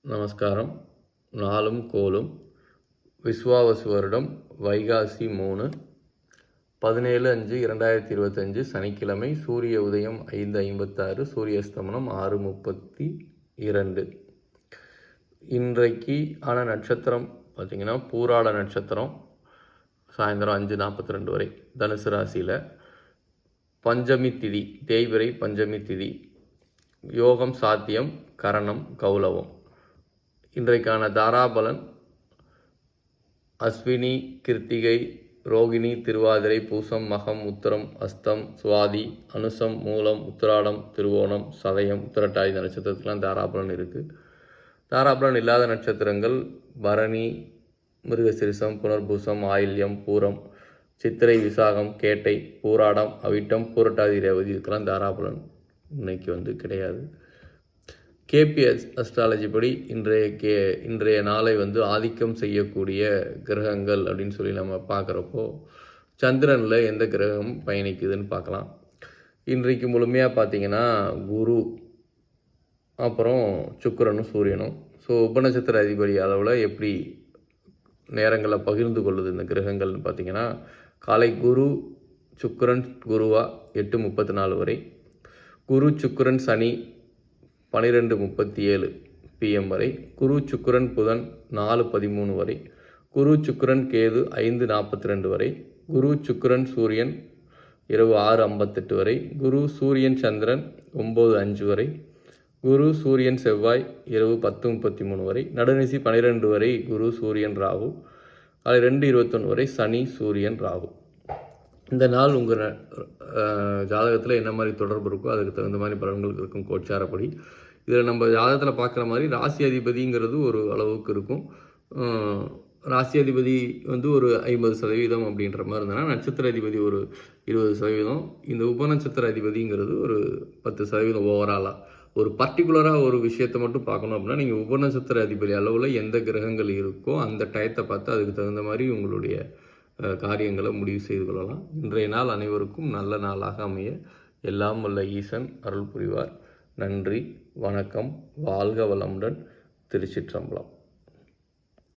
நமஸ்காரம். நாளும் கோலும் விஸ்வாவசு வருடம் வைகாசி மூணு. பதினேழு அஞ்சு இரண்டாயிரத்தி இருபத்தஞ்சு சனிக்கிழமை சூரிய உதயம் ஐந்து ஐம்பத்தாறு சூரிய அஸ்தமனம் ஆறு முப்பத்தி இரண்டு. இன்றைக்கு ஆன நட்சத்திரம் பார்த்திங்கன்னா பூராட நட்சத்திரம் சாயந்தரம் அஞ்சு நாற்பத்தி ரெண்டு வரை தனுசு ராசியில். பஞ்சமி திதி தேய்பிரை பஞ்சமி திதி. யோகம் சாத்தியம் கரணம் கௌலவம். இன்றைக்கான தாராபலன் அஸ்வினி கிருத்திகை ரோகிணி திருவாதிரை பூசம் மகம் உத்தரம் அஸ்தம் சுவாதி அனுசம் மூலம் உத்திராடம் திருவோணம் சதயம் உத்திரட்டாதி இந்த நட்சத்திரத்துலாம் தாராபலன் இருக்குது தாராபலன் இல்லாத நட்சத்திரங்கள் பரணி மிருகசிரிசம் புனர்பூசம் ஆயில்யம் பூரம் சித்திரை விசாகம் கேட்டை பூராடம் அவிட்டம் பூரட்டாதி ரேவதி இதுக்கெல்லாம் தாராபலன் இன்னைக்கு வந்து கிடையாது. கேபிஎஸ் அஸ்ட்ராலஜி படி இன்றைய கே இன்றைய நாளை வந்து ஆதிக்கம் செய்யக்கூடிய கிரகங்கள் அப்படின்னு சொல்லி நம்ம பார்க்குறப்போ சந்திரனில் எந்த கிரகம் பயணிக்குதுன்னு பார்க்கலாம். இன்றைக்கு முழுமையாக பார்த்தீங்கன்னா குரு அப்புறம் சுக்கரனும் சூரியனும். ஸோ உபநட்சத்திர அதிபதி அளவில் எப்படி நேரங்களை பகிர்ந்து கொள்ளுது இந்த கிரகங்கள்னு பார்த்தீங்கன்னா காலை குரு சுக்கரன் குருவா எட்டு முப்பத்தி நாலு வரை. குரு சுக்கரன் சனி பன்னிரெண்டு முப்பத்தி ஏழு பிஎம் வரை குரு சுக்கரன் புதன் நாலு பதிமூணு வரை குரு சுக்கரன் கேது ஐந்து நாற்பத்தி ரெண்டு வரை குரு சுக்கரன் சூரியன் இரவு ஆறு ஐம்பத்தெட்டு வரை குரு சூரியன் சந்திரன் ஒம்பது அஞ்சு வரை குரு சூரியன் செவ்வாய் இரவு பத்து முப்பத்தி மூணு வரை நடுநிசி பன்னிரெண்டு வரை குரு சூரியன் ராகு காலை ரெண்டு இருபத்தொன்று வரை சனி சூரியன் ராகு. இந்த நாள் உங்கள் ஜாதகத்தில் என்ன மாதிரி தொடர்பு இருக்கோ அதுக்கு தகுந்த மாதிரி பலன்கள் இருக்கும் கோச்சாரப்படி. இதில் நம்ம ஜாதகத்தில் பார்க்குற மாதிரி ராசி அதிபதிங்கிறது ஒரு அளவுக்கு இருக்கும். ராசி அதிபதி வந்து ஒரு ஐம்பது சதவீதம் அப்படின்ற மாதிரி இருந்ததுன்னா நட்சத்திர அதிபதி ஒரு இருபது சதவீதம். இந்த உபநட்சத்திர அதிபதிங்கிறது ஒரு பத்து சதவீதம் ஓவராலாக ஒரு பர்டிகுலராக ஒரு விஷயத்தை மட்டும் பார்க்கணும் அப்படின்னா நீங்கள் உபநட்சத்திர அதிபதி அளவில் எந்த கிரகங்கள் இருக்கோ அந்த டயத்தை பார்த்து அதுக்கு தகுந்த மாதிரி உங்களுடைய காரியங்களை முடிவு செய்து கொள்ளலாம். இன்றைய நாள் அனைவருக்கும் நல்ல நாளாக அமைய. எல்லாம் வல்ல ஈசன் அருள் புரிவார். நன்றி வணக்கம் வாழ்க வளமுடன் திருச்சிற்றம்பலம்.